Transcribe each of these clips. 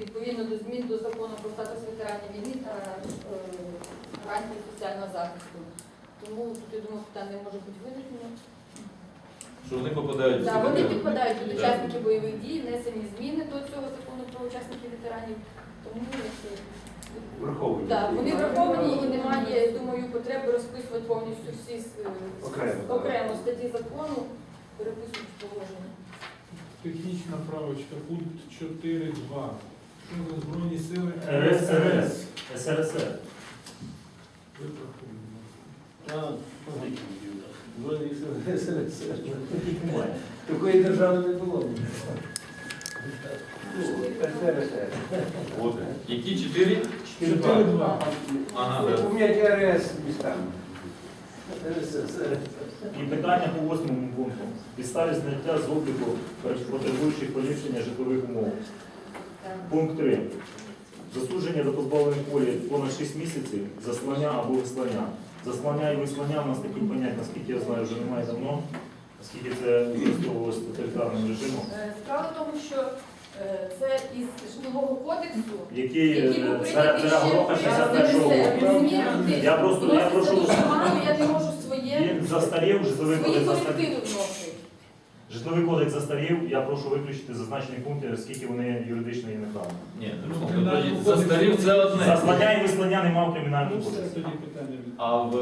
відповідно до змін до закону про статус ветеранів війни та е, гарантії соціального захисту. Тому тут, я думаю, питань не може бути виникнено. Що вони попадають в вони підпадають під Да. учасників бойових дій, внесені зміни до цього закону про учасників ветеранів. Тому це Враховують. Так, вони враховані і немає, я думаю, потреби розписувати повністю всі е, Окремо. окремо статті закону, переписують положення. Технічна правочка, пункт 4.2. Що Збройні сили? РСРС, СРСР. Виправкуємо. Збройних сил СРСР. Такої держави не було. СРСР. От. Які чотири? 4.2. Ага, да. Пом'ять РС містами. СРСР. І питання по восьмому пункту. Підставі зняття з обліку потребуючих поліпшення житлових умов. Пункт 3. Засудження до позбавлення волі понад 6 місяців, заслання або вислання. Заслання і вислання в нас таких понять, наскільки я знаю, вже немає давно, оскільки це використовувалося тоталітарним режимом, Е, Справа в тому, що е, це із житлового кодексу, який який е, був прийнятий ще гроха 61-го року. Я просто- я прошу- я не можу своє, Він застарів, свої кодекс застарів. Житловий кодекс застарів, я прошу виключити зазначені пункти, оскільки вони юридично є неправильні. Ні, ну, подождіть, застарів це одне. Заслання і вислання нема в кримінальному Ну, кодексі. А в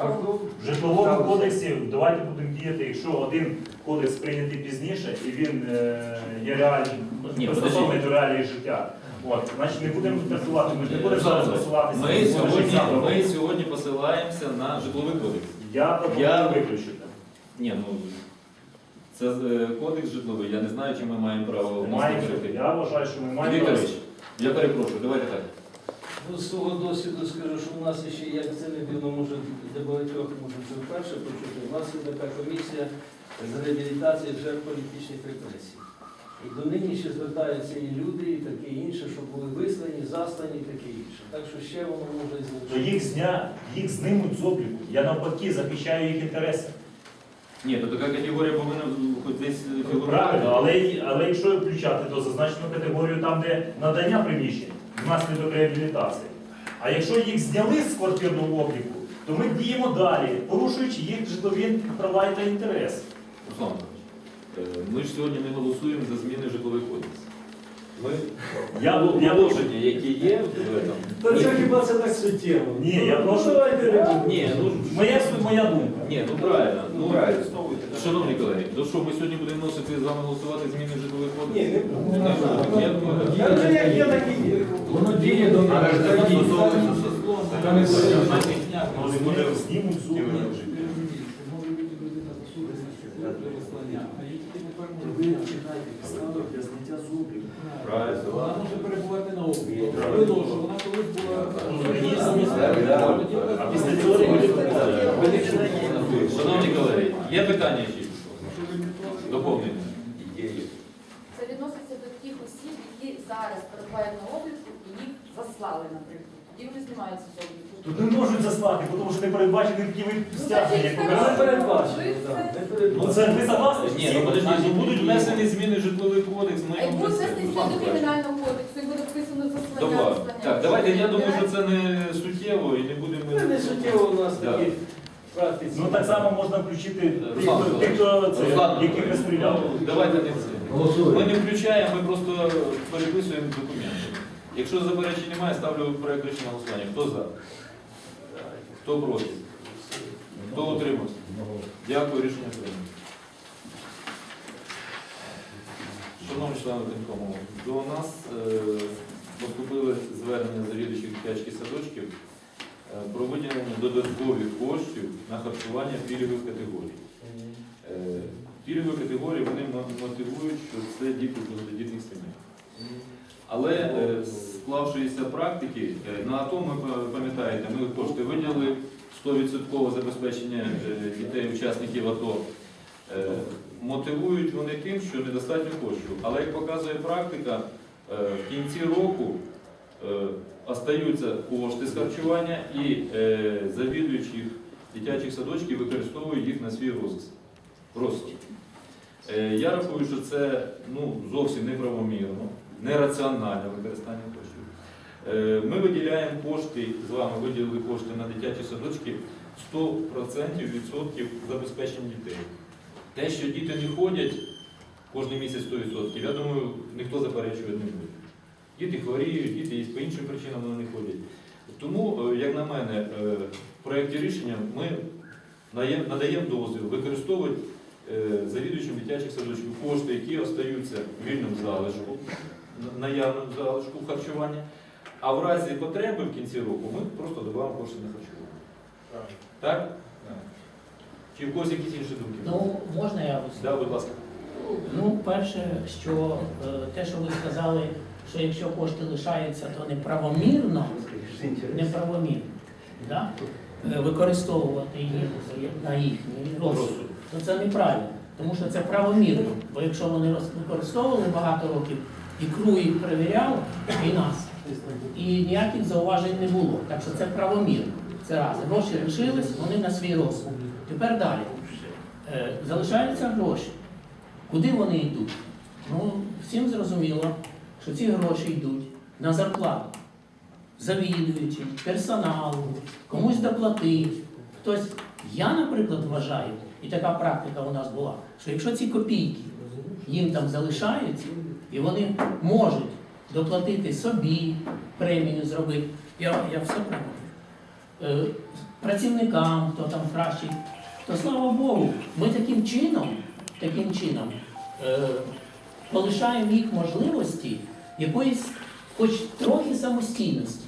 А в житловому? кодексі давайте будемо діяти, якщо один кодекс прийнятий пізніше і він е, є реальним, Ні, пристосований до реалії життя. От, значить не будемо працювати, ми ж не будемо зараз посилатися. Ми на сьогодні, ми сьогодні посилаємося на житловий кодекс. Я пропоную Я- виключити. Ні, ну це е, кодекс житловий, я не знаю, чи ми маємо право Маємо, я вважаю, що ми маємо. Вікторович, я перепрошую, давайте так. Ну, з свого досвіду скажу, що в нас ще, як це не дивно, може для багатьох може це вперше почути. У нас є така комісія з реабілітації жертв політичних репресій. І до нині ще звертаються і люди, і таке інше, що були вислані, заслані і таке інше. Так що ще воно може і То їх зня, їх знимуть з обліку. Я навпаки захищаю їх інтереси. Ні, то така категорія повинна хоч десь фігурувати. Правильно, але, але якщо включати, то зазначену категорію там, де надання приміщень внаслідок реабілітації. А якщо їх зняли з квартирного обліку, то ми діємо далі, порушуючи їх житлові права та інтереси. Руслан е, ми ж сьогодні не голосуємо за зміни в житловий кодекс. Ми Я, я положення, які є в этом. Та це хіба це так суттєво? Ні, я прошу- Ну, давайте. Ні, ну моя, моя думка. Ні, ну правильно. Ну, Правильно. Шановні колеги, то що ми сьогодні будемо вносити з вами голосувати зміни в житловий кодекс? Ні, не будемо. Ну, Я думаю, Та вже як є, так і є. Воно діє до Але ж це стосовно- Та не Вони буде знімуть з. Для зняття з. Правильно. Вона може перебувати на обліку. Вона колись була. А після цього буде Шановні колеги, є питання ще? Доповнення. Це відноситься до тих осіб, які зараз перебувають на обліку і їх заслали, наприклад. Тоді вони знімаються з обліку. Тут не можуть заслати, тому що не передбачені такі стягнення, Ну, Не Ви так, це- не Ну це ви согласні? Ні, ну подождіть, ну будуть внесені зміни в житловий кодекс, ми А як буде вже це- внесені зміни до кримінального кодексу і буде вписано заслання. Добре. Так, давайте, я думаю, що це не суттєво і не будемо... Це не суттєво у нас Да. такі. Ну так само можна включити тих, Руслан хто- тих, хто це, Руслан яких Миколаївич, розстріляли. ну, Давайте не це. Ми не включаємо, ми просто переписуємо документи. Якщо заперечень немає, ставлю проект рішення на голосування. Хто за? Хто проти? Хто утримався? Дякую, рішення прийнято. Шановні члени виконкому, до нас е, поступили звернення завідувачів дитячих садочків про виділення додаткових коштів на харчування пільгових категорій. Е, Пільгові категорії вони мотивують, що це діти з багатодітних сімей. Але е, склавшися практики, е, на АТО, ми пам'ятаєте, ми кошти виділили 100% забезпечення е, дітей учасників АТО. Е, Мотивують вони тим, що недостатньо коштів. Але як показує практика, е, в кінці року е, остаються кошти з харчування і е, завідуючі дитячих садочків використовують їх на свій розсуд. Е, Я рахую, що це ну, зовсім неправомірно. нераціональне використання коштів. Е, Ми виділяємо кошти, з вами виділили кошти на дитячі садочки 100% відсотків забезпечення дітей. Те, що діти не ходять кожен місяць 100%, я думаю, ніхто заперечувати не буде. Діти хворіють, діти є по іншим причинам вони не ходять. Тому, е, як на мене, е, в проєкті рішення ми надаємо дозвіл використовувати е, завідувачам дитячих садочків кошти, які остаються в вільному залишку, на- наявному залишку харчування. А в разі потреби в кінці року ми просто додаємо кошти на харчування. Так? Чи в когось якісь інші думки? Ну, можна я ось? Да, будь ласка. Ну, перше, що те, що ви сказали, що якщо кошти лишаються, то неправомірно, неправомірно, да? е, використовувати їх на їхній розсуд, то це неправильно. Тому що це правомірно. Бо якщо вони використовували багато років, і КРУ їх перевіряв, і нас, і ніяких зауважень не було. Так що це правомірно. Це раз. Гроші лишились, вони на свій розсуд. Тепер далі. Е, Залишаються гроші. Куди вони йдуть? Ну, всім зрозуміло, що ці гроші йдуть на зарплату завідуючим, персоналу, комусь доплатить. Хтось, я, наприклад, вважаю, і така практика у нас була, що якщо ці копійки їм там залишаються, і вони можуть доплатити собі, премію зробити, я, я все приймаю. Е, працівникам, хто там кращий, то слава Богу, ми таким чином, таким чином е, полишаємо їх можливості якоїсь хоч трохи самостійності.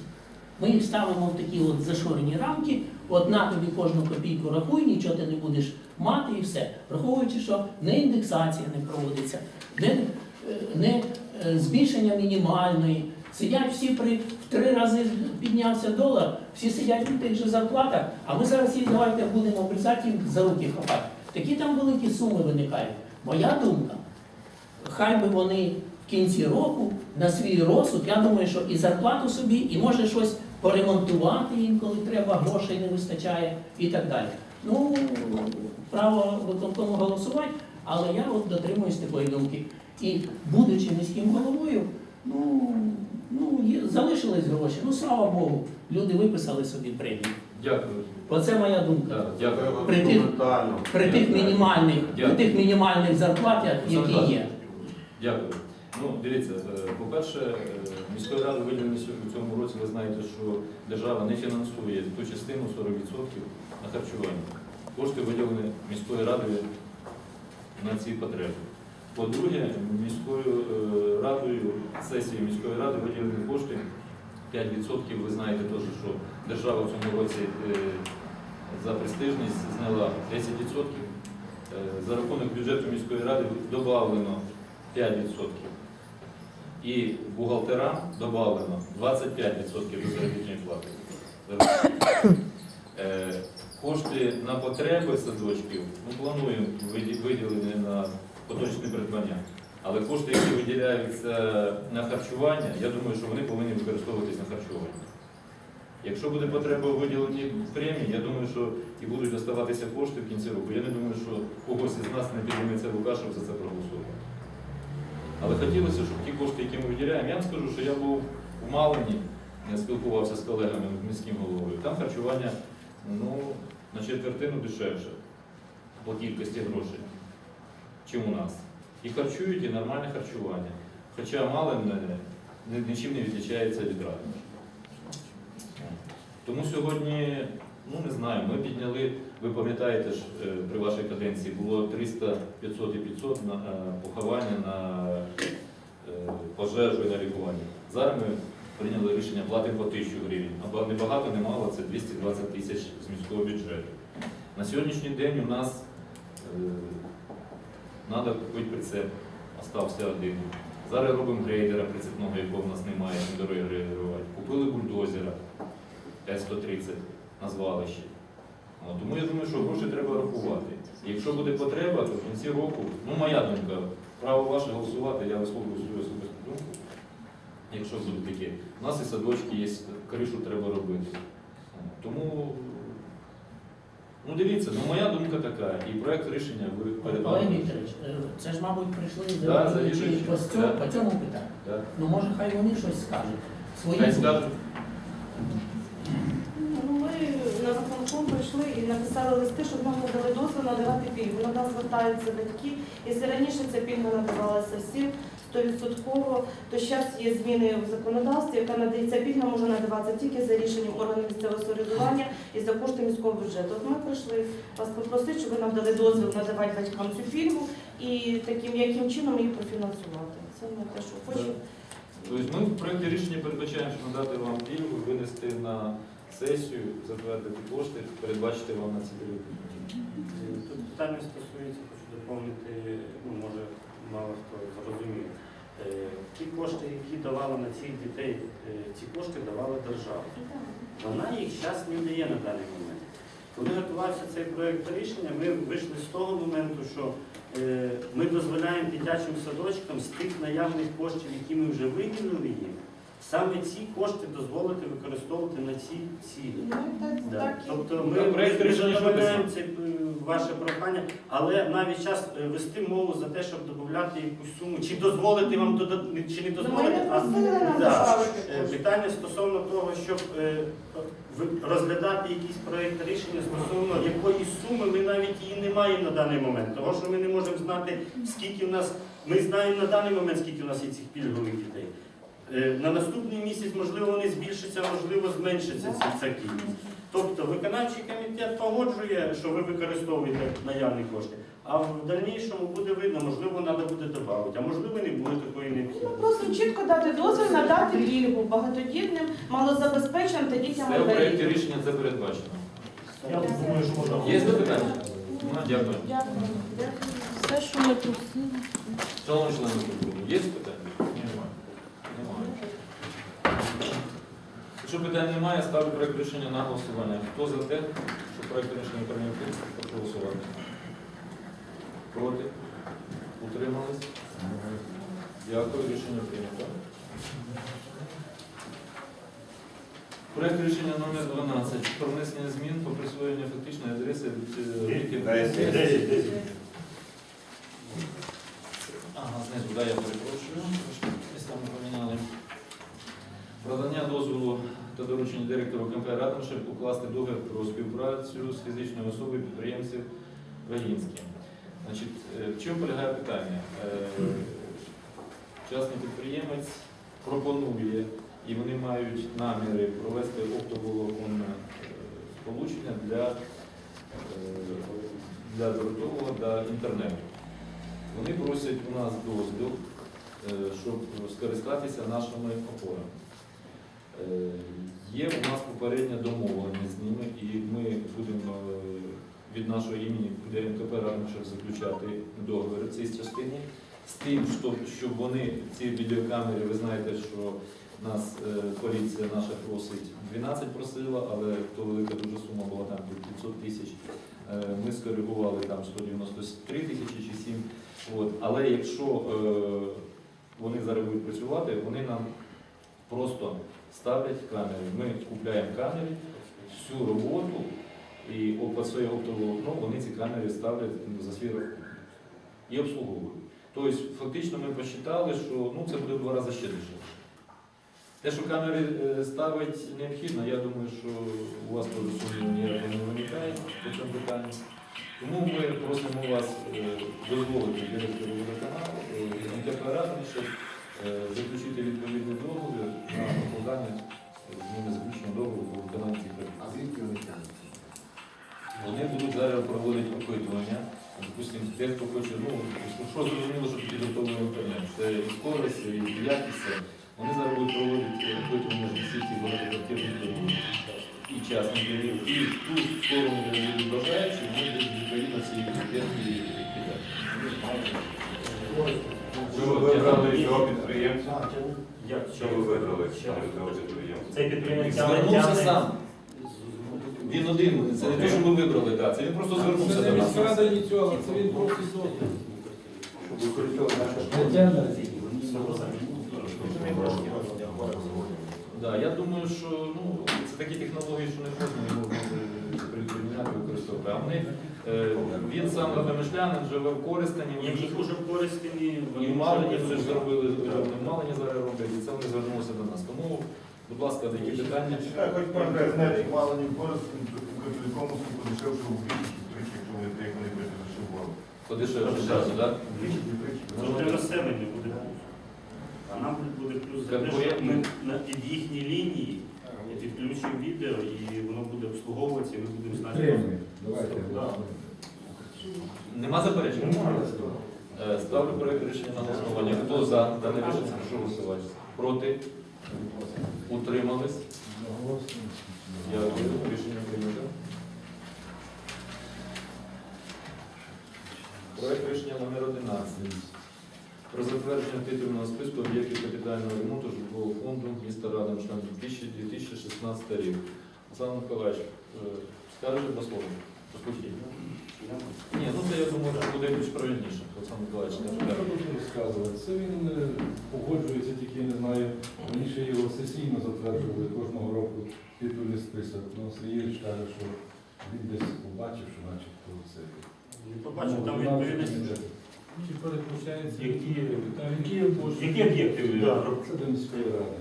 Ми їх ставимо в такі от зашорені рамки, от на тобі кожну копійку рахуй, нічого ти не будеш мати і все. Враховуючи, що не індексація не проводиться, не, е, не е, збільшення мінімальної. Сидять всі при в три рази піднявся долар, всі сидять на тих же зарплатах, а ми зараз їх давайте будемо обрізати їм за руки хапати. Такі там великі суми виникають. Моя думка, хай би вони в кінці року на свій розсуд, я думаю, що і зарплату собі, і може щось поремонтувати їм, коли треба, грошей не вистачає і так далі. Ну, право виконкому голосувати, але я от дотримуюсь такої думки. І будучи міським головою, ну, ну є- залишились гроші. Ну слава Богу, люди виписали собі премію. Дякую. Оце моя думка. Да, дякую. При тих, при тих мінімальних, при тих мінімальних зарплатах, які є. Дякую. Ну, дивіться, е, по-перше, е, міською радою виділені в цьому році, ви знаєте, що держава не фінансує ту частину 40% на харчування. Кошти виділені міською радою на ці потреби. По-друге, міською е, радою, сесією міської ради виділені кошти 5%. Ви знаєте теж, що держава в цьому році за престижність зняла 10%. Е, За рахунок бюджету міської ради додавлено 5%. І бухгалтерам додавлено 25% до заробітної плати. Е, Кошти на потреби садочків ми плануємо виділені на поточне придбання. Але кошти, які виділяються на харчування, я думаю, що вони повинні використовуватись на харчування. Якщо буде потреба у виділенні премій, я думаю, що і будуть доставатися кошти в кінці року. Я не думаю, що когось із нас не підніметься рука, щоб за це проголосувати. Але хотілося, щоб ті кошти, які ми виділяємо, я вам скажу, що я був у Малині, я спілкувався з колегами міським головою. Там харчування ну, на четвертину дешевше по кількості грошей, чим у нас. І харчують, і нормальне харчування. Хоча Малин нічим не відрізняється від Ради. Тому сьогодні, ну не знаю, ми підняли, ви пам'ятаєте ж, е, при вашій каденції було 300, 500 і 500 на е, поховання на е, пожежу і на лікування. Зараз ми прийняли рішення платимо по 1000 гривень. Або не багато, не мало, це 220 тисяч з міського бюджету. На сьогоднішній день у нас треба купити прицеп, остався один. Зараз робимо грейдера прицепного, якого в нас немає, не дороги грейдерувати. Купили бульдозера. 530 на звалищі. Тому я думаю, що гроші треба рахувати. Якщо буде потреба, то в кінці року, ну моя думка, право ваше голосувати, я висловлюю свою особисту думку. Якщо буде таке, у нас і садочки є, кришу треба робити. Тому Ну дивіться, ну моя думка така, і проект рішення ви Олег передали. Вікторович, е, це ж, мабуть, прийшли Да, за завідуючий. по цьому, Да. по цьому питанню. Да. Ну може хай вони щось скажуть. Свої Хай скажуть. Ну, Ми на виконком прийшли і написали листи, щоб нам надали дозвіл надавати пільгу. До нас звертаються батьки. Якщо раніше ця пільга надавалася всім 100%, то зараз є зміни в законодавстві, яка надається пільга може надаватися тільки за рішенням органу місцевого самоврядування і за кошти міського бюджету. От ми прийшли вас попросити, щоб ви нам дали дозвіл надавати батькам цю пільгу і таким яким чином її профінансувати. Це ми те, що хочемо. Тобто ми в проєкті рішення передбачаємо, що надати вам пільгу, винести на сесію, затвердити кошти, передбачити вам на ці періоди. Тут питання стосується, хочу доповнити, ну може мало хто зрозумів. Е, Ті кошти, які давали на цих дітей, е, ці кошти давала держава. Вона їх зараз не дає на даний момент. Коли готувався цей проєкт рішення, ми вийшли з того моменту, що е, ми дозволяємо дитячим садочкам з тих наявних коштів, які ми вже виділили їм, саме ці кошти дозволити використовувати на ці цілі. Ну, так, Да. так і- Тобто ми, Да, ми, ми рішення задовольняємо це е, ваше прохання, але навіть час е, вести мову за те, щоб додати якусь суму, чи дозволити вам додати, чи не Ну, Ми дозволити. не а- просили нам Да. Е, кошти. Питання стосовно того, щоб е, ви- розглядати якийсь проєкт рішення стосовно якої суми, ми навіть її не маємо на даний момент. Тому що ми не можемо знати, скільки в нас, ми знаємо на даний момент, скільки в нас є цих пільгових дітей. Е, На наступний місяць, можливо, вони збільшаться, можливо, зменшиться ці- ця кількість. Тобто виконавчий комітет погоджує, що ви використовуєте наявні кошти, а в дальнішому буде видно, можливо, треба буде додати, а можливо, не буде такої Ну, просто чітко дати дозвіл надати пільгу багатодітним, малозабезпеченим та дітям Все в проєкті рішення це передбачено. Я думаю, що можна. Є запитання? Дякую. Дякую. Все, що ми просили. Шановні члени є питання? Немає. Немає. Якщо питань немає, ставлю проект рішення на голосування. Хто за те, що проект рішення прийнятий, прошу голосувати. Проти? Утримались? Дякую, рішення прийнято. Проект рішення номер 12 про внесення змін по присвоєнню фактичної адреси від е, Десять, десять. Ага, знизу, да, я перепрошую. Трошки Місцями поміняли. Продання дозволу та доручення директору КМП Радомшель укласти договір про співпрацю з фізичною особою підприємців Вагінським. Е, в чому полягає питання? Е, Частний підприємець пропонує, і вони мають наміри провести оптоволоконне е, сполучення для, для дротового та інтернету. Вони просять у нас дозвіл, щоб скористатися нашими опорами. Є у нас попередня домовленість з ними, і ми будемо е, від нашого імені буде Радомишль заключати договір в цій частині з тим, щоб, вони ці відеокамери, ви знаєте, що нас е, поліція наша просить 12 просила, але то велика дуже сума була там 500 тисяч. Е, Ми скоригували там 193 тисячі чи 7. От. Але якщо вони зараз будуть працювати, вони нам просто ставлять камери. Ми купляємо камери, всю роботу і по своє оптоволокно вони ці камери ставлять за свій рахунок і обслуговують. Тобто, фактично ми посчитали, що ну, це буде в два рази ще дешевше. Те, що камери е, ставить необхідно, я думаю, що у вас теж ніякого не виникає по цьому питанню. Тому ми просимо вас е, дозволити директору водоканалу е, заключити відповідний договір на покладання з ними заключення договору по виконанні цих робіт. А звідки вони тягнуться? Вони будуть зараз проводити опитування. Допустимо, те, хто хоче, ну, що зрозуміло, що підготовили інтернет. Це і скорість, і якість. Вони зараз будуть проводити опитування з всіх багатоквартирних будинків і частників, і ту сторону, де люди бажаючи, вони будуть відповідно ці об'єкти кидати. Що ви вибрали цього підприємця? Як? Що ви вибрали цього підприємця? Звернувся сам. Він один, це не те, що ми вибрали, да, це він просто звернувся Це до не нас. міська рада ініціювала, це він Тетяна, Да, я думаю, що ну, це такі технології, що не можна його припиняти. використовувати. А вони, е, він сам ремешлянин, живе в Користані, вони вже Їх уже в Коростені, і в Малині вже вже ж зробили, вони в Малині зараз роблять, і це вони звернулися до нас. Тому, будь ласка, такі питання. Чекай, хоч конкретно, знаєте, мало не користь, кому подешевше у більші, тричі, якщо вони як вони подешевували. Подешевше часу, так? Завжди населення буде плюс. А нам буде плюс за те, що ми на під їхні лінії підключимо відео і воно буде обслуговуватися, і ми будемо знати. Давайте. Нема заперечень? Е, Ставлю проект рішення на голосування. Хто за дане рішення, прошу голосувати. Проти? Утримались? Дякую. Рішення прийнято. Проект рішення номер 11. Про затвердження титульного списку об'єктів капітального ремонту житлового фонду міста Радомишля на 2016 рік. Олександр Миколаївич, е, скажете по слову? Ні, ну це я думаю, що буде більш правильніше. Олександр Миколаївич, Ну, скажете. Що тут розказувати? Це він е, погоджується, тільки я не знаю. Раніше його сесійно затверджували кожного року титульний список. Ну, Сергійович каже, що він десь побачив, що начебто це. Не побачив, там Ну, відповідальність. Чи переключається? Які- питання? Які об'єкти ви Да. Це до міської ради.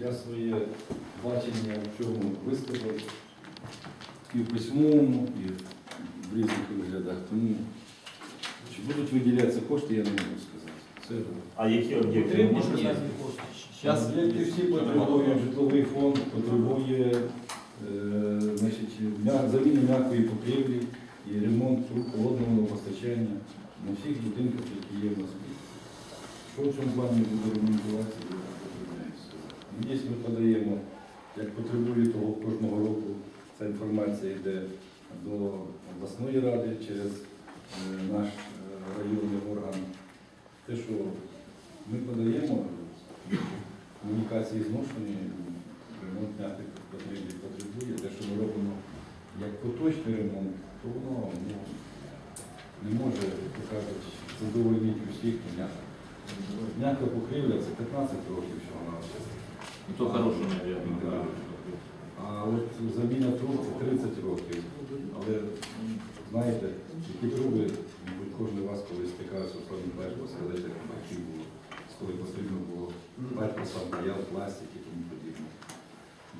Я своє бачення в цьому висказав і в письмовому, і в різних виглядах. Тому чи будуть виділятися кошти, я не можу сказати. Це А які об'єкти? Ж знати? Всі потребують, житловий фонд потребує е, значить, м'я- заміни м'якої покрівлі і ремонт труб холодного постачання на всіх будинках, які є в нас. в місті. Що в цьому плані буде ремонтуватися, я не потрібно сказати. Ми подаємо, як потребує того кожного року, ця інформація йде до обласної ради через е, наш е, районний орган. Те, що ми подаємо, комунікації зношені, ремонт м'яких потреб- потребує. Те, що ми робимо як поточний ремонт, то воно ну, не може, як кажуть, задовольнити усіх м'яка. М'яка покрівля це 15 років всього на все. І то хороше, мабуть. А от заміна труб це 30 років. Але знаєте, які труби, мабуть, кожен з вас колись стикався в своїм першому посередині, які було, коли потрібно було батько сам паяв, пластик і тому подібне.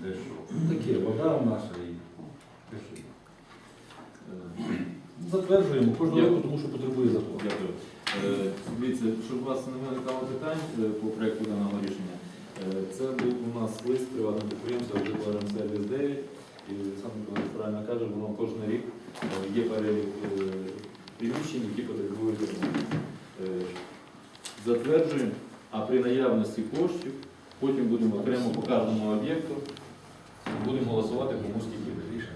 Де що? Ну, Таке, вода наша і те, що. є. Е, Затверджуємо кожного року, тому що потребує закону. Дякую. Е, Дивіться, щоб у вас не виникало питань е, по проекту даного рішення, це був у нас лист приватного підприємства «Житлоренсервіс 9», і сам правильно каже, воно кожен рік е, є перелік е, приміщень, які потребують. Е, Затверджуємо, а при наявності коштів потім будемо окремо по кожному об'єкту будемо голосувати, кому скільки рішень.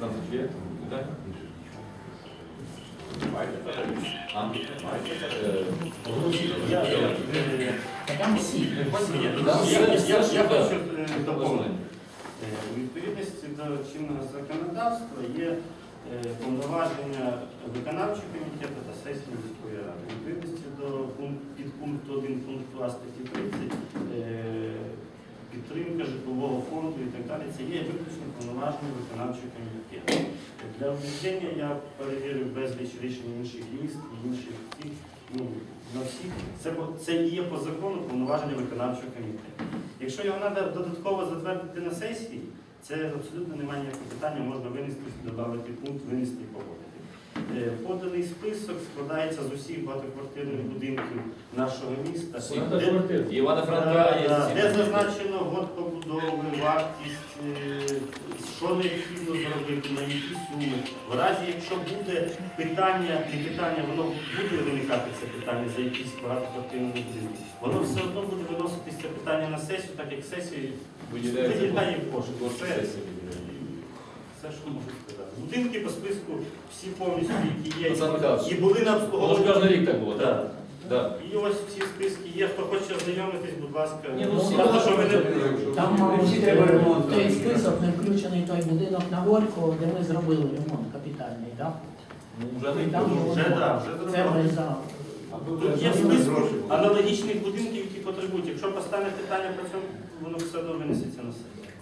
Там ще є питання? А? Е, Я, е, Там всі. Я- я- я- Я хочу е, доповнити. Е, У відповідності до чинного законодавства є е, повноваження виконавчого комітету та сесії міської ради. Відповідності до пункт- підпункту 1 пункту А статті 30 е, підтримка житлового фонду і так далі, це є виключно повноваження виконавчого комітету. Для введення я перевірив безліч рішень інших міст і інших ну, на всіх. Це, це і є по закону повноваження виконавчого комітету. Якщо його треба додатково затвердити на сесії, це абсолютно немає ніякого питання, можна винести, додати пункт, винести і погодити. Е, Поданий список складається з усіх багатоквартирних будинків нашого міста. Де-. Де зазначено год побудови, вартість, е, що необхідно зробити, на які суми. В разі, якщо буде питання, не питання, воно буде виникати це питання за якісь багатоквартирні будинки. Воно все одно буде виноситись це питання на сесію, так як сесію виділяє кошти. Кошти Все. Що можу сказати. Будинки по списку всі повністю, які є, і були на Воно ж кожен рік так було, так? Да. І ось ці списки є. Хто хоче ознайомитись, будь ласка. Ні, ну, всі Просто, що ви не Там мабуть, Всі треба ремонт. той список не включений той будинок на Горького, де ми зробили ремонт капітальний, так? Ну, вже не Там дуже. Вже так, вже Це ми за. Тут є список аналогічних будинків, які потребують. Якщо постане питання по цьому, воно все одно винесеться на сесію.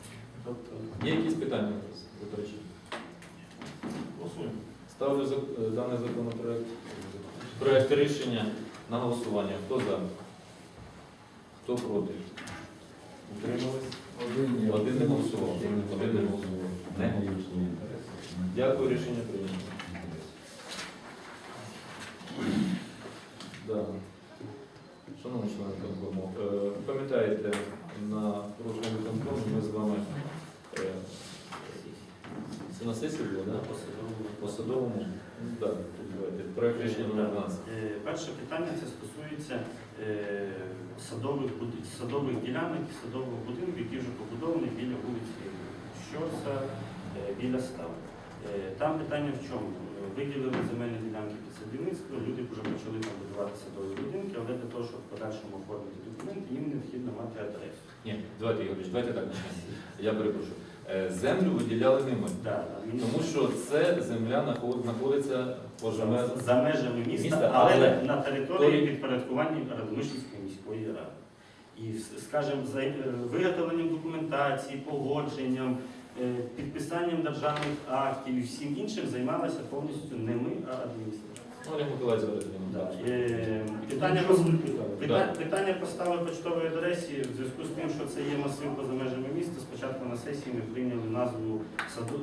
Тобто, Є якісь питання заперечення? Голосуємо. Ставлю е, даний законопроект, проект рішення на голосування. Хто за? Хто проти? Утримались? Один, Один не голосував. Один не голосував. Не? Дякую, рішення прийнято. Да. Шановні члени виконкому, е, пам'ятаєте, на прошлому виконкомі ми з вами е, це на сесії було, так? По садовому? Ну, тут. Проект рішення номер 12. Е, Перше питання це стосується е, садових, садових ділянок, і садових будинків, які вже побудовані біля вулиці Щорса, е, біля став. Там питання в чому? Виділили земельні ділянки під садівництво, люди вже почали там будувати садові будинки, але для того, щоб в подальшому оформити документи, їм необхідно мати адресу. Ні, давайте, Ігорович, давайте так. Я перепрошую. Е, Землю виділяли не ми. Да, Тому що це земля знаходиться межами. за межами міста, Міста, але, але на території той- підпорядкування Радомишльської міської ради. І, скажімо, за е, виготовленням документації, погодженням, е, підписанням державних актів і всім іншим займалася повністю не ми, а адміністрація. Олег. Да. Питання, питання поставили почтової адресі в зв'язку з тим, що це є масив поза межами міста. Спочатку на сесії ми прийняли назву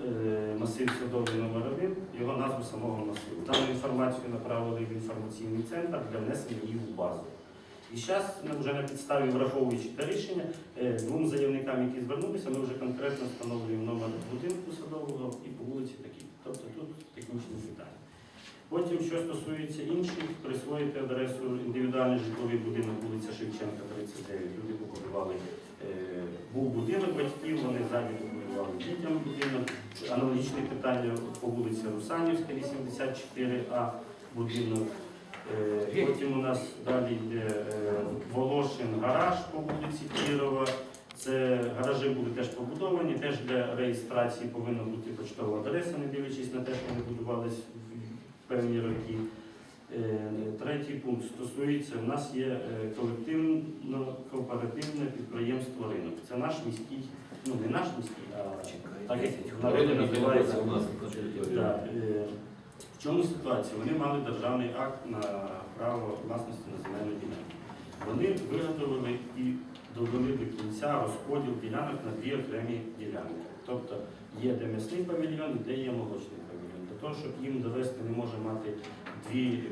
е, масив садовий номер 1 його назву самого масиву. Дану інформацію направили в інформаційний центр для внесення її в базу. І зараз ми вже на підставі, враховуючи те рішення, е, двом заявникам, які звернулися, ми вже конкретно встановлюємо номер будинку садового і по вулиці такі. Тобто тут технічні питання. Потім, що стосується інших, присвоїти адресу індивідуальний житловий будинок вулиця Шевченка, 39. Люди побудували, е, був будинок батьків, вони ззаді побудували дітям будинок. Аналогічне питання по вулиці Русанівська, 84А будинок. Е, Потім у нас далі йде е, Волошин гараж по вулиці Кірова. Це гаражі були теж побудовані, теж для реєстрації повинна бути почтова адреса, не дивлячись на те, що вони будувались в певні роки. Третій пункт стосується, у нас є е, колективно-кооперативне підприємство ринок. Це наш міський, ну не наш міський, а так як Ринок, називається. у нас на території. Да, е, В чому ситуація? Вони мали державний акт на право власності на земельну ділянку. Вони виготовили і довели до кінця розподіл ділянок на дві окремі ділянки. Тобто є де м'ясний павільйон і де є молочний павільйон. Для того, щоб їм довести, не може мати дві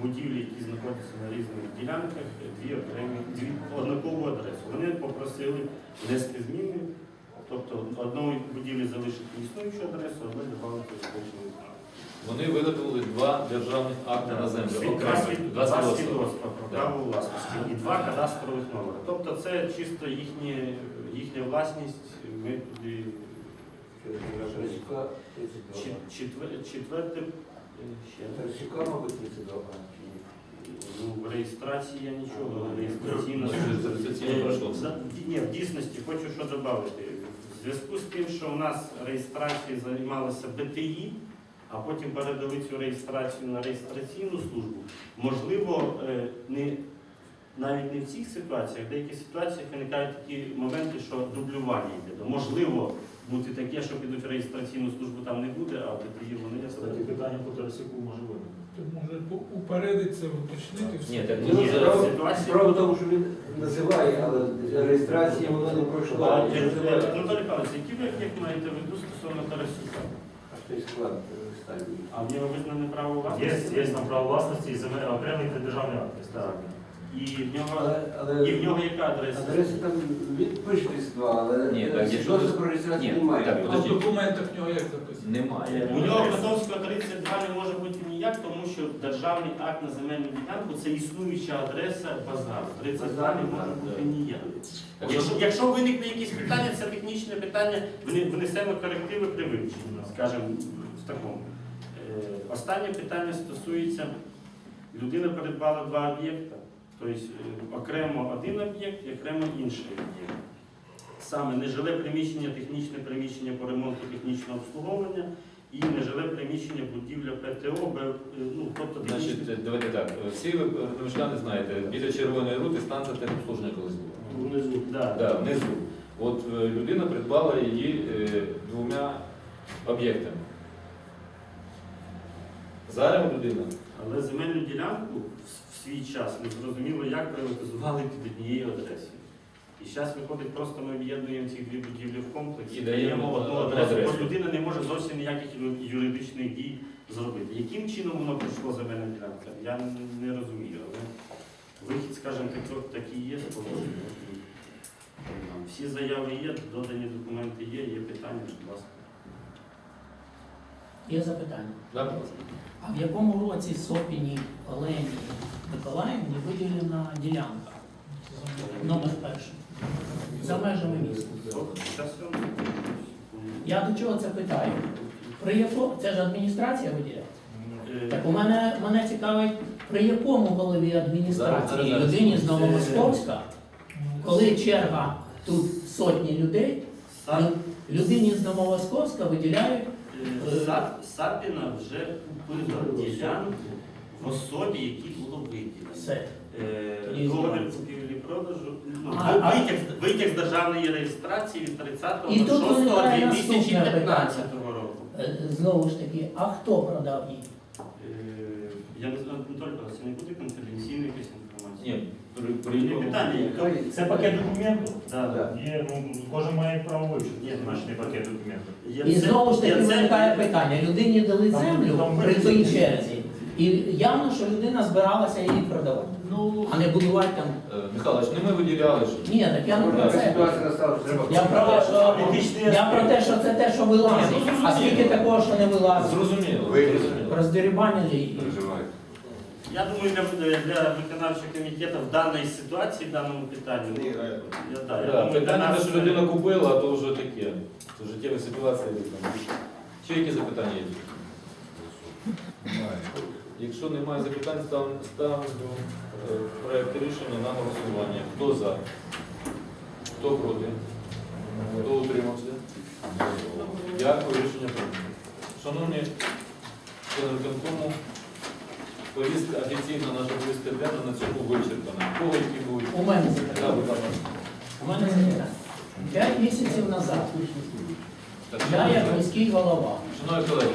будівлі, які знаходяться на різних ділянках, дві окремі, дві однакову адресу. Вони попросили внести зміни, тобто одної будівлі залишити існуючу адресу, а одної додати робочу Вони виготовили два державних акти на землю. Два свідоцтва. про право власності і два кадастрових номери. Тобто це чисто їхні, їхня власність. Ми туди Чет- четвер- четверте е, ще ну, в реєстрації я нічого реєстраційно. Це реєстраційно Ні, в дійсності хочу що додати. В зв'язку з тим, що у нас реєстрацією займалася БТІ, а потім передали цю реєстрацію на реєстраційну службу, можливо, е, не, навіть не в цих ситуаціях, в деяких ситуаціях виникають такі моменти, що дублювання йде. Можливо, бути таке, що підуть в реєстраційну службу там не буде, а БТІ вони є. Такі питання по Тарасику може виникнути. То може упередиться, уточнити все. Ні, так Ні, ну, ситуація- Справа в тому, що він називає, але для реєстрації воно не пройшло. А, е, е, Анатолій Павлович, які ви як маєте в виду стосовно Тарасюка? Склад е, останній. А в нього визнане право Є, власності? є там право власності і земель, окремий та державний акт. Так. І в нього, Але, і в нього яка адреса? адреси там два, але Ні, так, якщо свідоцтва ви- про реєстрацію Ні, немає. так, А в документах в нього як записано? Немає. У нього Котовського 32 не може бути ніяк, тому що державний акт на земельну ділянку це існуюча адреса базару. 32 не може бути ніяк. Так Якщо, якщо виникне якісь питання, це технічне питання, вни- внесемо корективи при вивченні, скажімо, в такому. Е, Останнє питання стосується, людина передбала два об'єкти, тобто е, окремо один об'єкт і окремо інший об'єкт. Саме нежиле приміщення, технічне приміщення по ремонту технічного обслуговування і нежиле приміщення будівля ПТО, Б- е, ну, тобто технічне Значить, давайте так. Всі ви мешкани знаєте, біля червоної рути станція техобслуження колись була. внизу. Да. Да, внизу. От е, людина придбала її е, двома об'єктами. Зараз людина Але земельну ділянку в- свій час ми зрозуміло, як приватизували під однією адресою. І зараз виходить, просто ми об'єднуємо ці дві будівлі в комплекс І даємо одну адресу, бо людина не може зовсім ніяких юридичних дій зробити. Яким чином воно прийшло земельна ділянка? Я не розумію, але вихід, скажімо, так, такий є з Всі заяви є, додані документи є, є питання, будь ласка. Є запитання. Да. А в якому році Сопіні Олені Миколаївні виділена ділянка? Номер перший. За межами міста. Я до чого це питаю? При якому це ж адміністрація виділяє? Так у мене мене цікавить, при якому голові адміністрації зараз, зараз. людині з Новомосковська, коли черга тут сотні людей, людині з Новомосковська виділяють Е, Сапіна вже купила ділянку в особі, якій було виділено. все. Е, Договір купівлі-продажу, ну, витяг, витяг з державної реєстрації від І тут виникає наступне 30.06.2015 року. Е, Знову ж таки, а хто продав її? Е, Я не знаю, Анатолій Павлович, це не буде конфіденційна якась інформація? Ні, питання. Це пакет документів? Да, да. Є, ну, кожен має право вивчити, значний пакет документів. І це- знову ж таки я це- виникає питання. Людині дали Там- землю там при тій черзі. І явно, що людина збиралася її продавати. Ну, А не будувати там. е, Михайлович, не ми виділяли, що Ні, так я не про Така це. ситуація настала, що треба Я про те, що Політичний я аспект. про те, що це те, що вилазить. А скільки такого, що не вилазить? зрозуміло. Вирішили. зрозуміло. Роздерибанили і. Я думаю, для, для виконавчого комітету в даній ситуації, в даному питанні, ну, я, да, я Да, думаю, для питання, нас що людина купила, а то вже таке. Це життєва ситуація. там. Чи які запитання є? Якщо немає запитань, став- ставлю е, проект рішення на голосування. Хто за? Хто проти? Хто утримався? Дякую, рішення прийнято. Шановні члени виконкому, повістка офіційна наша повістка денна на цьому вичерпана. Кого які будуть? у мене Да, запитання. будь ласка. У мене запитання. П'ять місяців назад Так, я як міський голова Шановні колеги,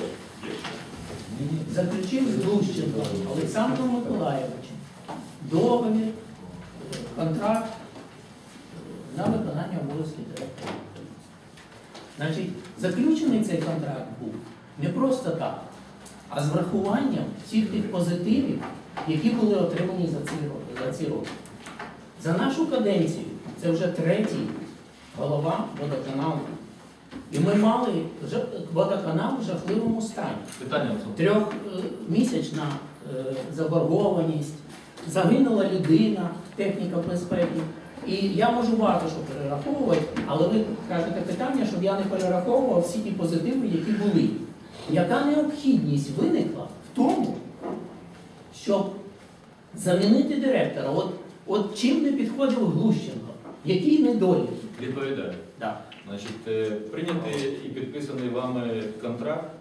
заключив з Глущенком Олександром Миколаєвичем договір, контракт е, на виконання обов'язків директора. Значить, заключений цей контракт був не просто так, а з врахуванням всіх тих позитивів, які були отримані за ці роки. За, ці роки. за нашу каденцію це вже третій голова водоканалу. І ми мали водоканал в жахливому стані питання трьохмісячна е, заборгованість, загинула людина, техніка безпеки. І я можу багато що перераховувати, але ви кажете питання, щоб я не перераховував всі ті позитиви, які були. Яка необхідність виникла в тому, щоб замінити директора? От, от чим не підходив Глущенко? Який недолік? Відповідаю. Да. Значить, е, прийнятий і підписаний вами контракт